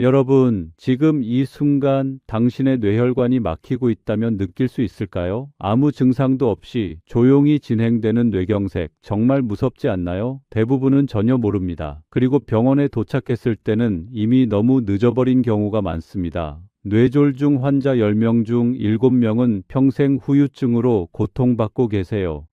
여러분, 지금 이 순간 당신의 뇌혈관이 막히고 있다면 느낄 수 있을까요? 아무 증상도 없이 조용히 진행되는 뇌경색, 정말 무섭지 않나요? 대부분은 전혀 모릅니다. 그리고 병원에 도착했을 때는 이미 너무 늦어버린 경우가 많습니다. 뇌졸중 환자 10명 중 7명은 평생 후유증으로 고통받고 계세요.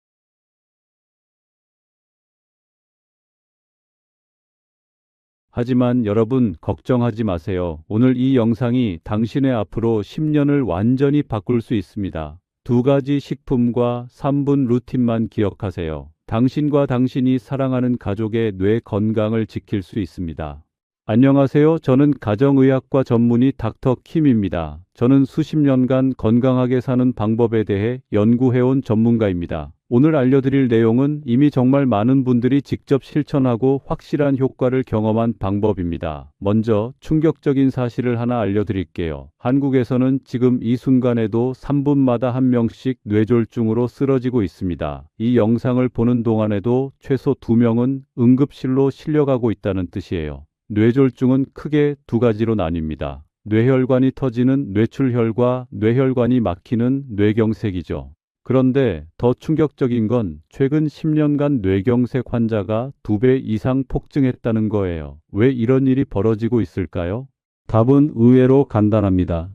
하지만 여러분 걱정하지 마세요. 오늘 이 영상이 당신의 앞으로 10년을 완전히 바꿀 수 있습니다. 두 가지 식품과 3분 루틴만 기억하세요. 당신과 당신이 사랑하는 가족의 뇌 건강을 지킬 수 있습니다. 안녕하세요. 저는 가정의학과 전문의 닥터 킴입니다. 저는 수십 년간 건강하게 사는 방법에 대해 연구해온 전문가입니다. 오늘 알려드릴 내용은 이미 정말 많은 분들이 직접 실천하고 확실한 효과를 경험한 방법입니다. 먼저 충격적인 사실을 하나 알려드릴게요. 한국에서는 지금 이 순간에도 3분마다 한 명씩 뇌졸중으로 쓰러지고 있습니다. 이 영상을 보는 동안에도 최소 2명은 응급실로 실려가고 있다는 뜻이에요. 뇌졸중은 크게 두 가지로 나뉩니다. 뇌혈관이 터지는 뇌출혈과 뇌혈관이 막히는 뇌경색이죠. 그런데 더 충격적인 건 최근 10년간 뇌경색 환자가 두 배 이상 폭증했다는 거예요. 왜 이런 일이 벌어지고 있을까요? 답은 의외로 간단합니다.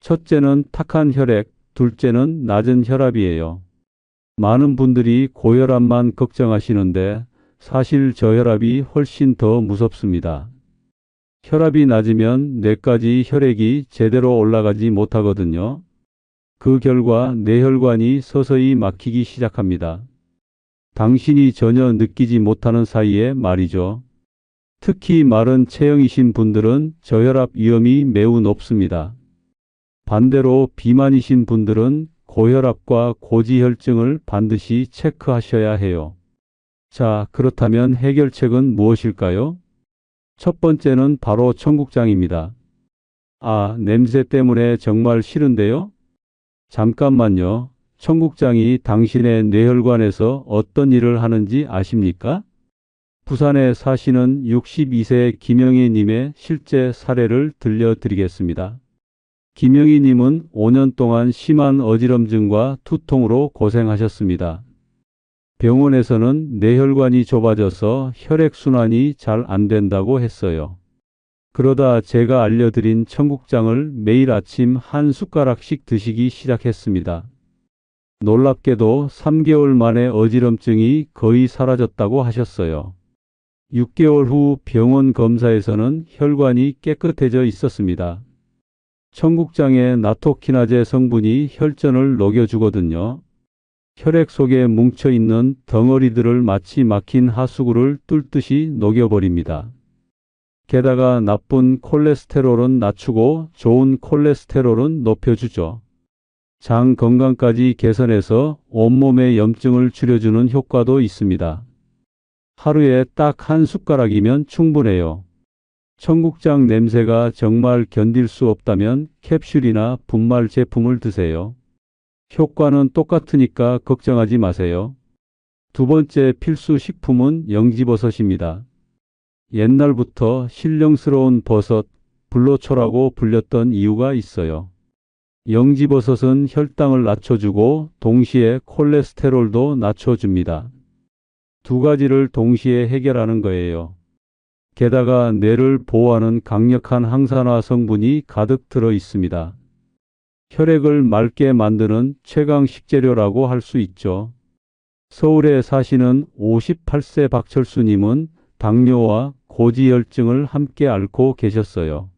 첫째는 탁한 혈액, 둘째는 낮은 혈압이에요. 많은 분들이 고혈압만 걱정하시는데 사실 저혈압이 훨씬 더 무섭습니다. 혈압이 낮으면 뇌까지 혈액이 제대로 올라가지 못하거든요. 그 결과 뇌혈관이 서서히 막히기 시작합니다. 당신이 전혀 느끼지 못하는 사이에 말이죠. 특히 마른 체형이신 분들은 저혈압 위험이 매우 높습니다. 반대로 비만이신 분들은 고혈압과 고지혈증을 반드시 체크하셔야 해요. 자, 그렇다면 해결책은 무엇일까요? 첫 번째는 바로 청국장입니다. 아, 냄새 때문에 정말 싫은데요? 잠깐만요. 청국장이 당신의 뇌혈관에서 어떤 일을 하는지 아십니까? 부산에 사시는 62세 김영희 님의 실제 사례를 들려드리겠습니다. 김영희 님은 5년 동안 심한 어지럼증과 투통으로 고생하셨습니다. 병원에서는 뇌혈관이 좁아져서 혈액순환이 잘 안 된다고 했어요. 그러다 제가 알려드린 청국장을 매일 아침 한 숟가락씩 드시기 시작했습니다. 놀랍게도 3개월 만에 어지럼증이 거의 사라졌다고 하셨어요. 6개월 후 병원 검사에서는 혈관이 깨끗해져 있었습니다. 청국장의 나토키나제 성분이 혈전을 녹여주거든요. 혈액 속에 뭉쳐 있는 덩어리들을 마치 막힌 하수구를 뚫듯이 녹여버립니다. 게다가 나쁜 콜레스테롤은 낮추고 좋은 콜레스테롤은 높여주죠. 장 건강까지 개선해서 온몸의 염증을 줄여주는 효과도 있습니다. 하루에 딱 한 숟가락이면 충분해요. 청국장 냄새가 정말 견딜 수 없다면 캡슐이나 분말 제품을 드세요. 효과는 똑같으니까 걱정하지 마세요. 두 번째 필수 식품은 영지버섯입니다. 옛날부터 신령스러운 버섯, 불로초라고 불렸던 이유가 있어요. 영지버섯은 혈당을 낮춰주고 동시에 콜레스테롤도 낮춰줍니다. 두 가지를 동시에 해결하는 거예요. 게다가 뇌를 보호하는 강력한 항산화 성분이 가득 들어 있습니다. 혈액을 맑게 만드는 최강 식재료라고 할 수 있죠. 서울에 사시는 58세 박철수님은 당뇨와 고지혈증을 함께 앓고 계셨어요.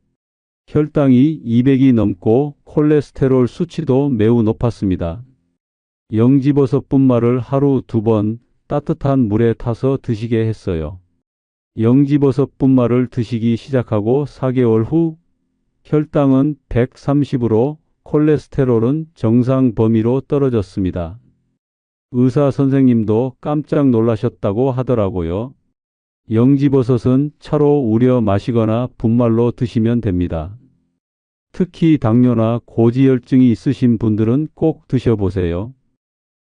혈당이 200이 넘고 콜레스테롤 수치도 매우 높았습니다. 영지버섯 분말을 하루 두 번 따뜻한 물에 타서 드시게 했어요. 영지버섯 분말을 드시기 시작하고 4개월 후 혈당은 130으로 콜레스테롤은 정상 범위로 떨어졌습니다. 의사 선생님도 깜짝 놀라셨다고 하더라고요. 영지버섯은 차로 우려 마시거나 분말로 드시면 됩니다. 특히 당뇨나 고지혈증이 있으신 분들은 꼭 드셔보세요.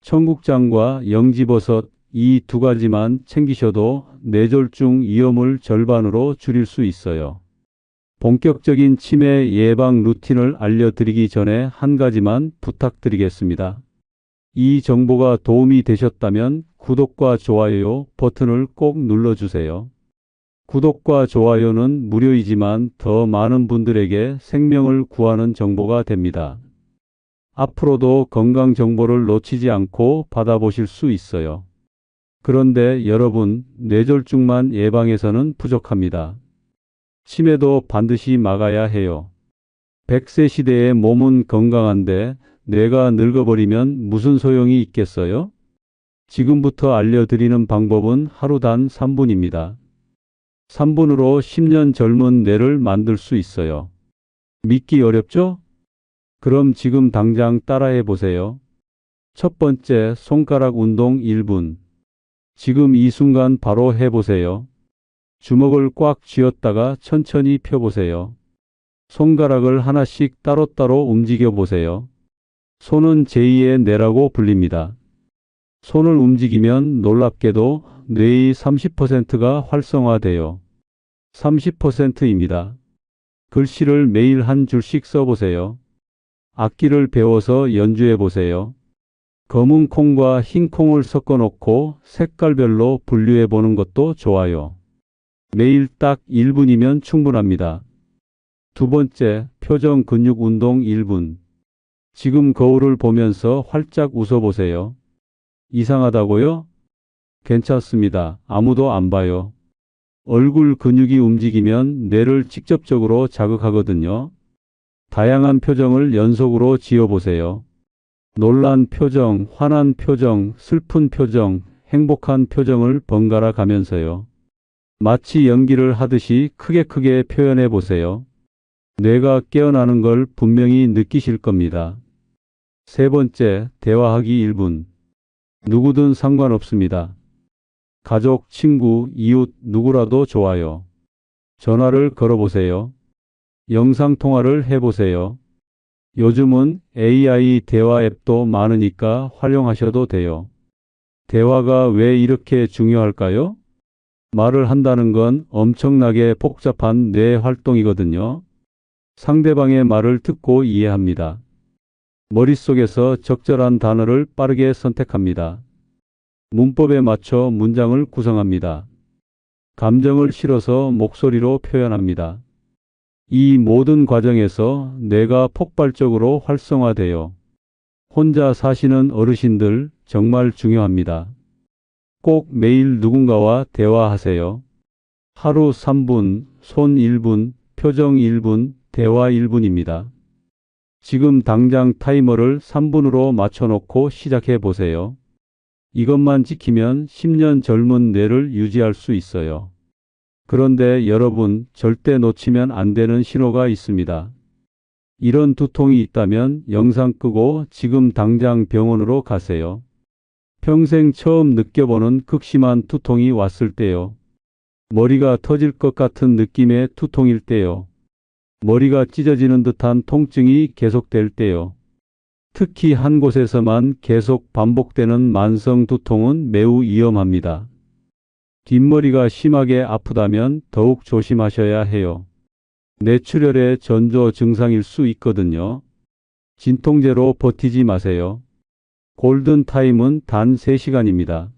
청국장과 영지버섯 이 두 가지만 챙기셔도 뇌졸중 위험을 절반으로 줄일 수 있어요. 본격적인 치매 예방 루틴을 알려드리기 전에 한 가지만 부탁드리겠습니다. 이 정보가 도움이 되셨다면 구독과 좋아요 버튼을 꼭 눌러주세요. 구독과 좋아요는 무료이지만 더 많은 분들에게 생명을 구하는 정보가 됩니다. 앞으로도 건강 정보를 놓치지 않고 받아보실 수 있어요. 그런데 여러분, 뇌졸중만 예방해서는 부족합니다. 치매도 반드시 막아야 해요. 100세 시대의 몸은 건강한데 뇌가 늙어버리면 무슨 소용이 있겠어요? 지금부터 알려드리는 방법은 하루 단 3분입니다. 3분으로 10년 젊은 뇌를 만들 수 있어요. 믿기 어렵죠? 그럼 지금 당장 따라해 보세요. 첫 번째, 손가락 운동 1분. 지금 이 순간 바로 해보세요. 주먹을 꽉 쥐었다가 천천히 펴보세요. 손가락을 하나씩 따로따로 움직여 보세요. 손은 제2의 뇌라고 불립니다. 손을 움직이면 놀랍게도 뇌의 30%가 활성화돼요. 30%입니다. 글씨를 매일 한 줄씩 써보세요. 악기를 배워서 연주해 보세요. 검은 콩과 흰 콩을 섞어 놓고 색깔별로 분류해 보는 것도 좋아요. 매일 딱 1분이면 충분합니다. 두 번째, 표정 근육 운동 1분. 지금 거울을 보면서 활짝 웃어 보세요. 이상하다고요? 괜찮습니다. 아무도 안 봐요. 얼굴 근육이 움직이면 뇌를 직접적으로 자극하거든요. 다양한 표정을 연속으로 지어 보세요. 놀란 표정, 화난 표정, 슬픈 표정, 행복한 표정을 번갈아 가면서요. 마치 연기를 하듯이 크게 크게 표현해 보세요. 뇌가 깨어나는 걸 분명히 느끼실 겁니다. 세 번째, 대화하기 1분. 누구든 상관없습니다. 가족, 친구, 이웃, 누구라도 좋아요. 전화를 걸어보세요. 영상통화를 해보세요. 요즘은 AI 대화 앱도 많으니까 활용하셔도 돼요. 대화가 왜 이렇게 중요할까요? 말을 한다는 건 엄청나게 복잡한 뇌 활동이거든요. 상대방의 말을 듣고 이해합니다. 머릿속에서 적절한 단어를 빠르게 선택합니다. 문법에 맞춰 문장을 구성합니다. 감정을 실어서 목소리로 표현합니다. 이 모든 과정에서 뇌가 폭발적으로 활성화되어 혼자 사시는 어르신들 정말 중요합니다. 꼭 매일 누군가와 대화하세요. 하루 3분, 손 1분, 표정 1분, 대화 1분입니다. 지금 당장 타이머를 3분으로 맞춰놓고 시작해 보세요. 이것만 지키면 10년 젊은 뇌를 유지할 수 있어요. 그런데 여러분 절대 놓치면 안 되는 신호가 있습니다. 이런 두통이 있다면 영상 끄고 지금 당장 병원으로 가세요. 평생 처음 느껴보는 극심한 두통이 왔을 때요. 머리가 터질 것 같은 느낌의 두통일 때요. 머리가 찢어지는 듯한 통증이 계속될 때요. 특히 한 곳에서만 계속 반복되는 만성 두통은 매우 위험합니다. 뒷머리가 심하게 아프다면 더욱 조심하셔야 해요. 뇌출혈의 전조 증상일 수 있거든요. 진통제로 버티지 마세요. 골든타임은 단 3시간입니다.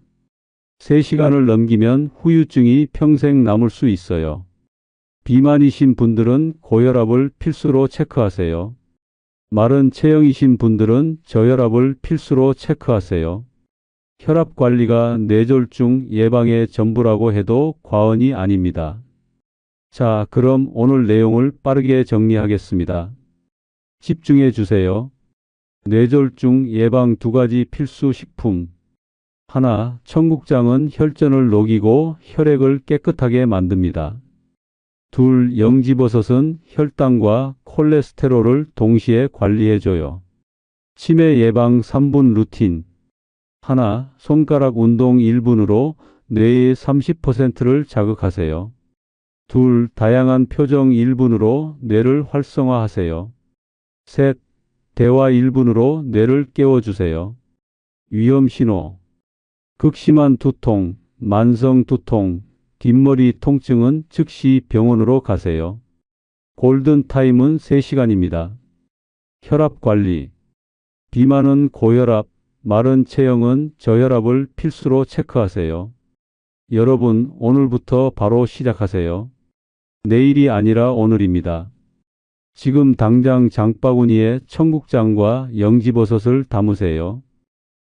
3시간을 넘기면 후유증이 평생 남을 수 있어요. 비만이신 분들은 고혈압을 필수로 체크하세요. 마른 체형이신 분들은 저혈압을 필수로 체크하세요. 혈압 관리가 뇌졸중 예방의 전부라고 해도 과언이 아닙니다. 자, 그럼 오늘 내용을 빠르게 정리하겠습니다. 집중해 주세요. 뇌졸중 예방 두 가지 필수 식품. 하나, 청국장은 혈전을 녹이고 혈액을 깨끗하게 만듭니다. 둘, 영지버섯은 혈당과 콜레스테롤을 동시에 관리해줘요. 치매 예방 3분 루틴. 하나, 손가락 운동 1분으로 뇌의 30%를 자극하세요. 둘, 다양한 표정 1분으로 뇌를 활성화하세요. 셋, 대화 1분으로 뇌를 깨워주세요. 위험 신호. 극심한 두통, 만성 두통, 뒷머리 통증은 즉시 병원으로 가세요. 골든타임은 3시간입니다. 혈압 관리. 비만은 고혈압, 마른 체형은 저혈압을 필수로 체크하세요. 여러분, 오늘부터 바로 시작하세요. 내일이 아니라 오늘입니다. 지금 당장 장바구니에 청국장과 영지버섯을 담으세요.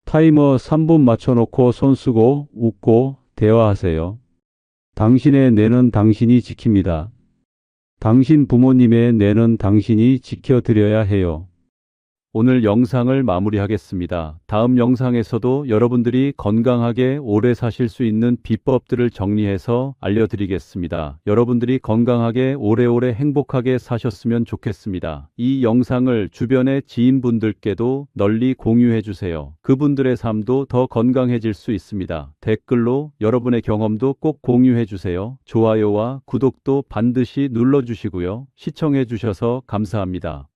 타이머 3분 맞춰놓고 손 쓰고 웃고 대화하세요. 당신의 뇌는 당신이 지킵니다. 당신 부모님의 뇌는 당신이 지켜드려야 해요. 오늘 영상을 마무리하겠습니다. 다음 영상에서도 여러분들이 건강하게 오래 사실 수 있는 비법들을 정리해서 알려드리겠습니다. 여러분들이 건강하게 오래오래 행복하게 사셨으면 좋겠습니다. 이 영상을 주변의 지인분들께도 널리 공유해 주세요. 그분들의 삶도 더 건강해질 수 있습니다. 댓글로 여러분의 경험도 꼭 공유해 주세요. 좋아요와 구독도 반드시 눌러주시고요. 시청해 주셔서 감사합니다.